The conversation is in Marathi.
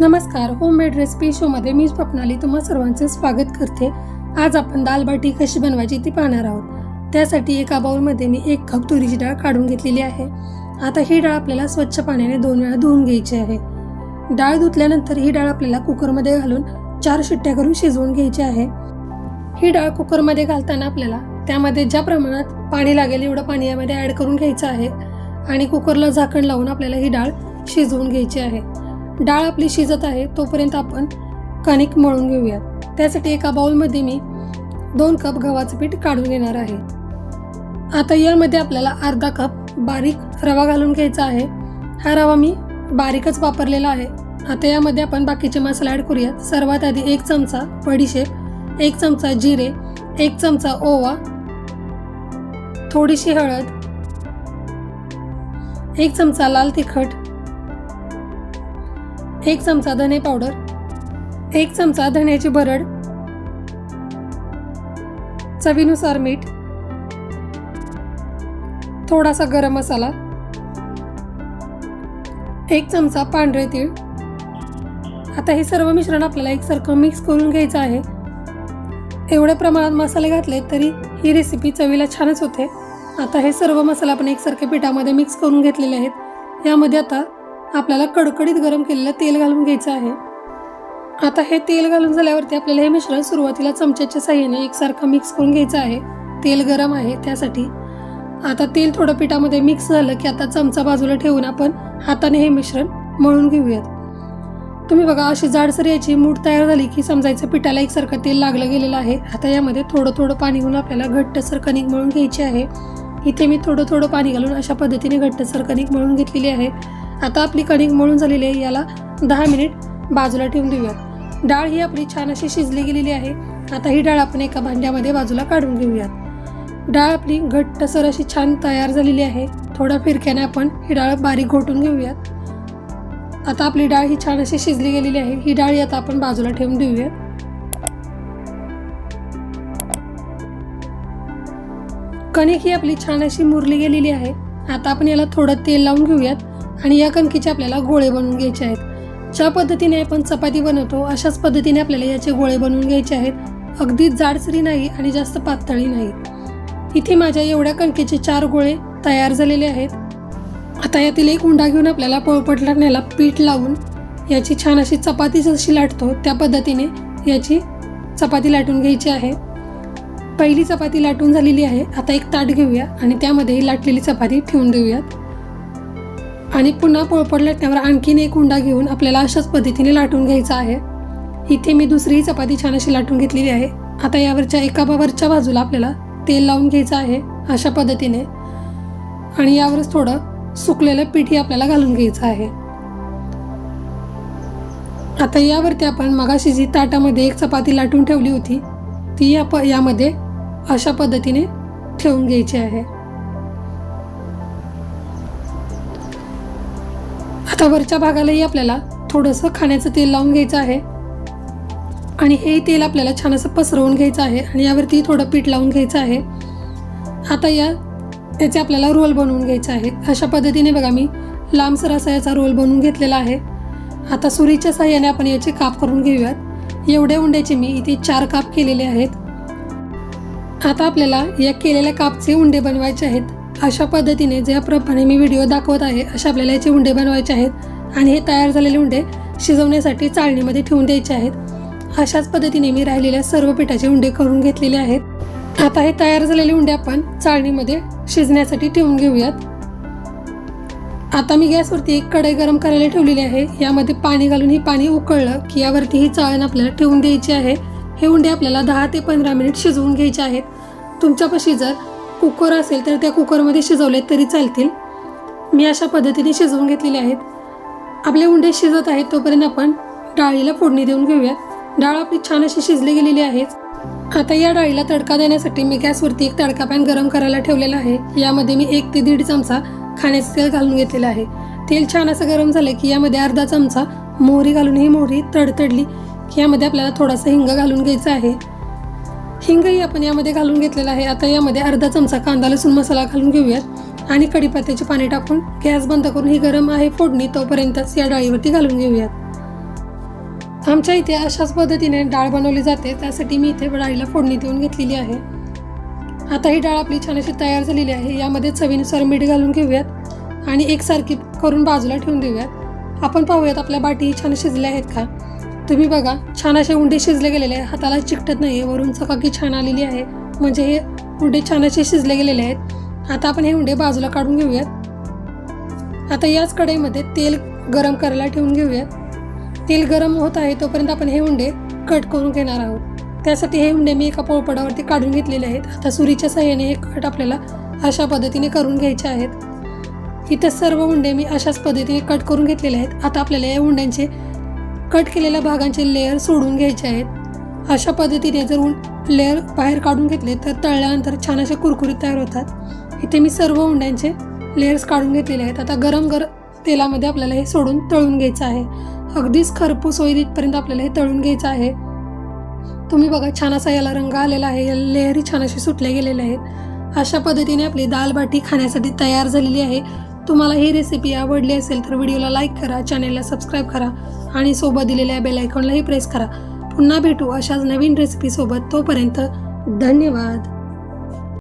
नमस्कार होममेड रेसिपी शोमध्ये मी स्वप्नाली तुम्हा सर्वांचे स्वागत करते. आज आपण दाल बाटी कशी बनवायची ती पाहणार आहोत. त्यासाठी एका बाउलमध्ये मी एक कप तुरीची डाळ काढून घेतलेली आहे. आता ही डाळ आपल्याला स्वच्छ पाण्याने दोन वेळा धुवून घ्यायची आहे. डाळ धुतल्यानंतर ही डाळ आपल्याला कुकरमध्ये घालून चार शिट्ट्या करून शिजवून घ्यायची आहे. ही डाळ कुकरमध्ये घालताना आपल्याला त्यामध्ये ज्या प्रमाणात पाणी लागेल एवढं पाणी यामध्ये ॲड करून घ्यायचं आहे. आणि कुकरला झाकण लावून आपल्याला ही डाळ शिजवून घ्यायची आहे. डाळ आपली शिजत आहे तोपर्यंत आपण कणिक मळून घेऊयात. त्यासाठी एका बाउलमध्ये मी दोन कप गव्हाचं पीठ काढून घेणार आहे. आता यामध्ये आपल्याला अर्धा कप बारीक रवा घालून घ्यायचा आहे. हा रवा मी बारीकच वापरलेला आहे. आता यामध्ये आपण बाकीचे मसाले ॲड करूयात. सर्वात आधी एक चमचा बडीशेप एक चमचा जिरे एक चमचा ओवा थोडीशी हळद एक चमचा लाल तिखट एक चमचा धने पावडर एक चमचा धण्याची भरड चवीनुसार मीठ थोडासा गरम मसाला एक चमचा पांढरे तीळ. आता हे सर्व मिश्रण आपल्याला एकसारखं मिक्स करून घ्यायचं आहे. एवढ्या प्रमाणात मसाले घातले तरी ही रेसिपी चवीला छानच होते. आता हे सर्व मसाले आपण एकसारखे पिठामध्ये मिक्स करून घेतलेले आहेत. यामध्ये आता आपल्याला कडकडीत गरम केलेलं तेल घालून घ्यायचं आहे. आता हे तेल घालून झाल्यावरती आपल्याला हे मिश्रण सुरुवातीला चमच्याच्या साह्याने एकसारखं मिक्स करून घ्यायचं आहे. तेल गरम आहे त्यासाठी. आता तेल थोडं पिठामध्ये मिक्स झालं की आता चमचा बाजूला ठेवून आपण हाताने हे मिश्रण मळून घेऊयात. तुम्ही बघा अशी जाडसर याची मूठ तयार झाली की समजायचं पिठाला एकसारखं तेल लागलं गेलेलं आहे. आता यामध्ये थोडं थोडं पाणी घालून आपल्याला घट्टसर कणिक मळून घ्यायची आहे. इथे मी थोडं थोडं पाणी घालून अशा पद्धतीने घट्टसर कणिक मळून घेतलेली आहे. आता आपली कणिक मळून झालेली आहे. याला दहा मिनिट बाजूला ठेवून देऊयात डाळ ही आपली छान अशी शिजली गेलेली आहे. आता ही डाळ आपण एका भांड्यामध्ये बाजूला काढून घेऊयात. डाळ आपली घट्टसर अशी छान तयार झालेली आहे. थोड्या फिरक्याने आपण ही डाळ बारीक घोटून घेऊयात. आता आपली डाळ ही छान अशी शिजली गेलेली आहे. ही डाळ आता आपण बाजूला ठेवून देऊयात. कणिक ही आपली छान अशी मुरली गेलेली आहे. आता आपण याला थोडं तेल लावून घेऊयात. आणि या कणकीचे आपल्याला गोळे बनवून घ्यायचे आहेत. ज्या पद्धतीने आपण चपाती बनवतो अशाच पद्धतीने आपल्याला याचे गोळे बनवून घ्यायचे आहेत. अगदी जाडसरी नाही आणि जास्त पातळी नाही. इथे माझ्या एवढ्या कणकेचे चार गोळे तयार झालेले आहेत. आता यातील एक उंडा घेऊन आपल्याला पोळपट लाटण्याला पीठ लावून याची छान अशी चपाती जशी लाटतो त्या पद्धतीने याची चपाती लाटून घ्यायची आहे. पहिली चपाती लाटून झालेली आहे. आता एक ताट घेऊया आणि त्यामध्ये ही लाटलेली चपाती ठेवून देऊयात. आणि पुन्हा पोळपट लाटण्यावर आणखीन एक उंडा घेऊन आपल्याला अशाच पद्धतीने लाटून घ्यायचा आहे. इथे मी दुसरीही चपाती छान अशी लाटून घेतलेली आहे. आता यावरच्या एका वरच्या बाजूला आपल्याला तेल लावून घ्यायचं आहे अशा पद्धतीने. आणि यावरच थोडं सुकलेलं पीठही आपल्याला घालून घ्यायचं आहे. आता यावरती आपण मगाशी जी ताटामध्ये एक चपाती लाटून ठेवली होती ती या प यामध्ये अशा पद्धतीने ठेवून घ्यायची आहे. आता वरच्या भागालाही आपल्याला थोडंसं खाण्याचं तेल लावून घ्यायचं आहे. आणि हे तेल आपल्याला छान असं पसरवून घ्यायचं आहे आणि यावरती थोडं पीठ लावून घ्यायचं आहे. आता या याचे आपल्याला रोल बनवून घ्यायचे आहे. अशा पद्धतीने बघा मी लांबसर असा याचा रोल बनवून घेतलेला आहे. आता सुरीच्या साह्याने आपण याचे काप करून घेऊयात. एवढ्या उंड्याचे मी इथे चार काप केलेले आहेत. आता आपल्याला या केलेल्या कापचे उंडे बनवायचे आहेत. अशा पद्धतीने ज्याप्रमाणे मी व्हिडिओ दाखवत आहे असे आपल्याला याचे उंडे बनवायचे आहेत आणि हे तयार झालेले उंडे शिजवण्यासाठी चाळणीमध्ये ठेवून द्यायचे आहेत. अशाच पद्धतीने मी राहिलेल्या सर्व पिठाचे उंडे करून घेतलेले आहेत. आता हे तयार झालेले उंडे आपण चाळणीमध्ये शिजण्यासाठी ठेवून घेऊयात. आता मी गॅसवरती एक कढई गरम करायला ठेवलेली आहे. यामध्ये पाणी घालून ही पाणी उकळलं की यावरती ही चाळण आपल्याला ठेवून द्यायची आहे. हे उंडे आपल्याला दहा ते पंधरा मिनिट शिजवून घ्यायचे आहेत. तुमच्यापाशी जर कुकर असेल तर त्या कुकरमध्ये शिजवलेत तरी चालतील. मी अशा पद्धतीने शिजवून घेतलेले आहेत. आपले उंडे शिजत आहेत तोपर्यंत आपण डाळीला फोडणी देऊन घेऊया डाळ आपली छान अशी शिजली गेलेली आहे. आता या डाळीला तडका देण्यासाठी मी गॅसवरती एक तडका पॅन गरम करायला ठेवलेला आहे. यामध्ये मी एक ते दीड चमचा खाण्याचं तेल घालून घेतलेलं आहे. तेल छान असं गरम झालं की यामध्ये अर्धा चमचा मोहरी घालून ही मोहरी तडतडली. की यामध्ये आपल्याला थोडासा हिंग घालून घ्यायचा आहे. हिंगही आपण यामध्ये घालून घेतलेला आहे. आता यामध्ये अर्धा चमचा कांदा लसूण मसाला घालून घेऊयात. आणि कढीपत्त्याचे पाणी टाकून गॅस बंद करून ही गरम आहे फोडणी तोपर्यंतच या डाळीवरती घालून घेऊयात. आमच्या इथे अशाच पद्धतीने डाळ बनवली जाते. त्यासाठी मी इथे डाळीला फोडणी देऊन घेतलेली आहे. आता ही डाळ आपली छान अशी तयार झालेली आहे. यामध्ये चवीनुसार मीठ घालून घेऊयात. आणि एकसारखी करून बाजूला ठेवून देऊयात. आपण पाहूयात आपल्या बाटी छान शिजल्या आहेत का? तुम्ही बघा छान असे उंडे शिजले गेलेले आहेत. हाताला चिकटत नाही आहे वरून चकाकी छान आलेली आहे. म्हणजे हे उंडे छान असे शिजले गेलेले आहेत. आता आपण हे उंडे बाजूला काढून घेऊयात. आता याच कढईमध्ये तेल गरम करायला ठेवून घेऊयात. तेल गरम होत आहे तोपर्यंत आपण हे उंडे कट करून घेणार आहोत. त्यासाठी हे उंडे मी एका पोळपडावरती काढून घेतलेले आहेत. आता सुरीच्या सहाय्याने हे कट आपल्याला अशा पद्धतीने करून घ्यायचे आहेत. इथं सर्व उंडे मी अशाच पद्धतीने कट करून घेतलेले आहेत. आता आपल्याला या उंड्यांचे कट केलेल्या भागांचे लेअर सोडून घ्यायचे आहेत. अशा पद्धतीने जर लेअर बाहेर काढून घेतले तर तळल्यानंतर छान असे कुरकुरीत तयार होतात. इथे मी सर्व उंड्यांचे लेअर्स काढून घेतलेले आहेत. आता गरम गर तेलामध्ये आपल्याला हे सोडून तळून घ्यायचं आहे. अगदीच खरपूस होईल इथपर्यंत आपल्याला हे तळून घ्यायचं आहे. तुम्ही बघा छान असा याला रंग आलेला आहे. या लेअरही छान असे सुटले गेलेले आहेत. अशा पद्धतीने आपली दाल बाटी खाण्यासाठी तयार झालेली आहे. तुम्हाला ही रेसिपी आवडली असेल तर व्हिडिओला लाईक करा चॅनेलला सबस्क्राईब करा. आणि सोबत दिलेल्या बेल आयकॉनलाही प्रेस करा. पुन्हा भेटू अशाच नवीन रेसिपीसोबत तोपर्यंत धन्यवाद.